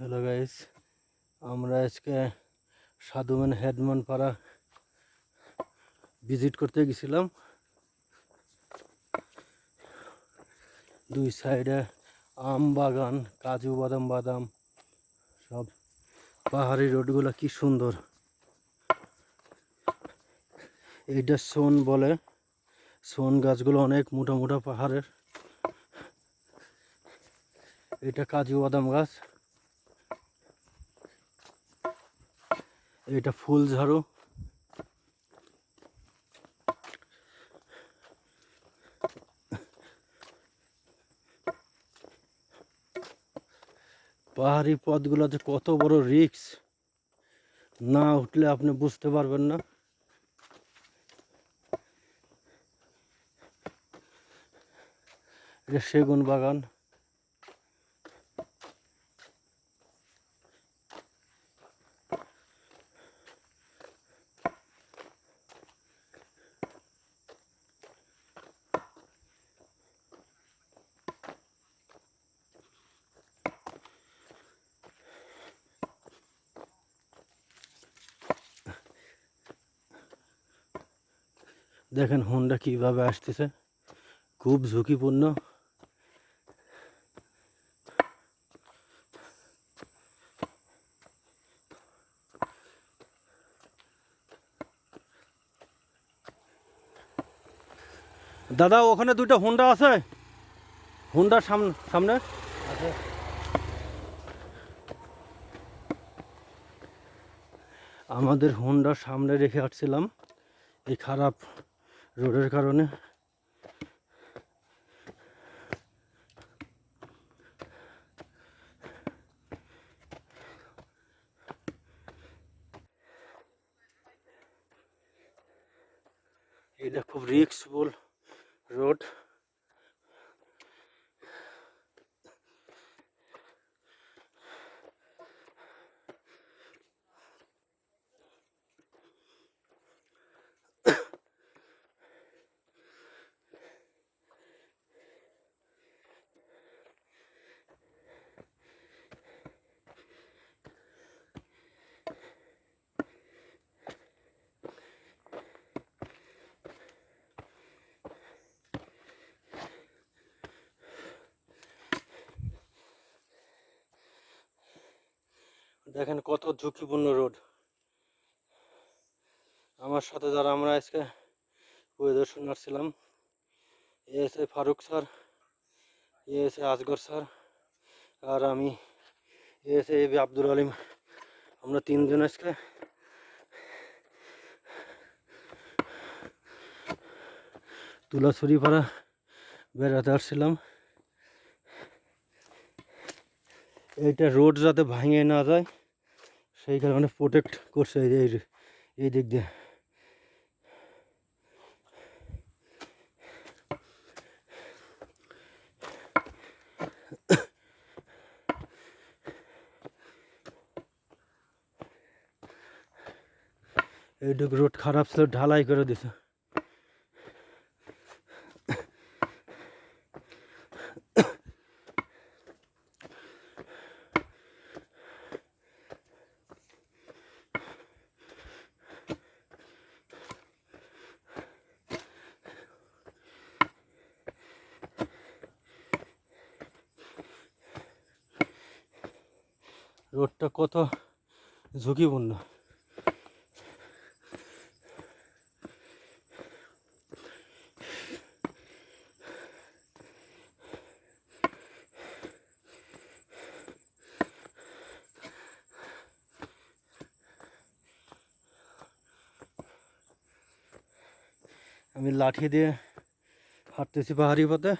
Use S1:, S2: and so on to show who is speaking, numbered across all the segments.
S1: Hello guys, আমরা আজকে সাধুমান হেডমান পাড়া ভিজিট করতে গেছিলাম। দুই সাইডে আম বাগান, কাজু বাদাম বাদাম, সব পাহাড়ি রোডগুলো কি সুন্দর। এইটা সোন বলে, সোন গাছগুলো অনেক মোটা মোটা পাহাড়ের। এটা কাজু বাদাম গাছ। এটা ফুল ঝাড়ু। পাহাড়ি পথগুলো যে কত বড় রিক্স না উঠলে আপনি বুঝতে পারবেন না। এটা সেগুন বাগান। দেখেন হোন্ডা কীভাবে আসতেছে। খুব ঝুঁকিপূর্ণ। দাদা ওখানে দুইটা হোন্ডা আছে? হোন্ডার সামনে? সামনে আমাদের হোন্ডার সামনে রেখে আসছিলাম। এই খারাপ রোডের কারণে। এটা খুব রিক্সফুল রোড। দেখেন কত ঝুঁকিপূর্ণ রোড। আমার সাথে যারা আমরা আজকে পরিদর্শন আসছিলাম এসে ফারুক স্যার এসে আসগর স্যার, আর আমি এসে এ বি আব্দুল আলিম। আমরা তিনজন আজকে। তুলাছড়ি পাড়া বেড়াতে আসছিলাম। এইটা রোড যাতে ভাঙে না যায় সেই কারণে প্রোটেক্ট করছে এই এই দিক দিয়ে। এইটুকু রোড খারাপ ছিল, ঢালাই করে দিছে। রোডটা কত ঝুঁকিপূর্ণ। আমি লাঠি দিয়ে হাঁটতেছি পাহাড়ি পথে।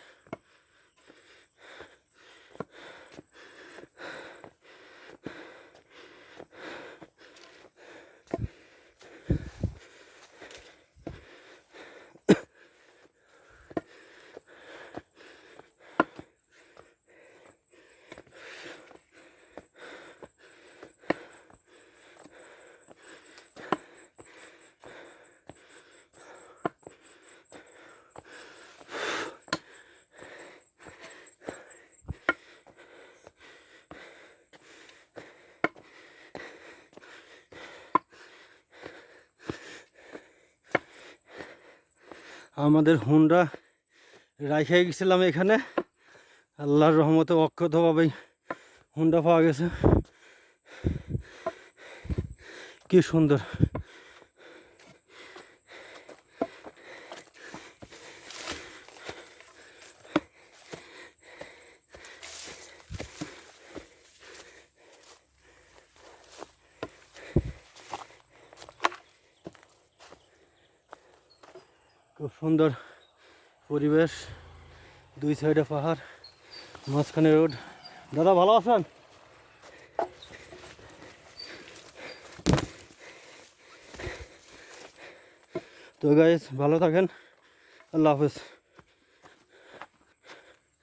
S1: আমাদের হুন্ডা রাইখে গেছিলাম এখানে। আল্লাহর রহমতে অক্ষতভাবে হুন্ডা পাওয়া গেছে। কি সুন্দর। খুব সুন্দর পরিবেশ, দুই সাইডে পাহাড়, মাঝখানে রোড। দাদা, ভালো আছেন? তো গাইজ ভালো থাকেন। আল্লাহ হাফেজ।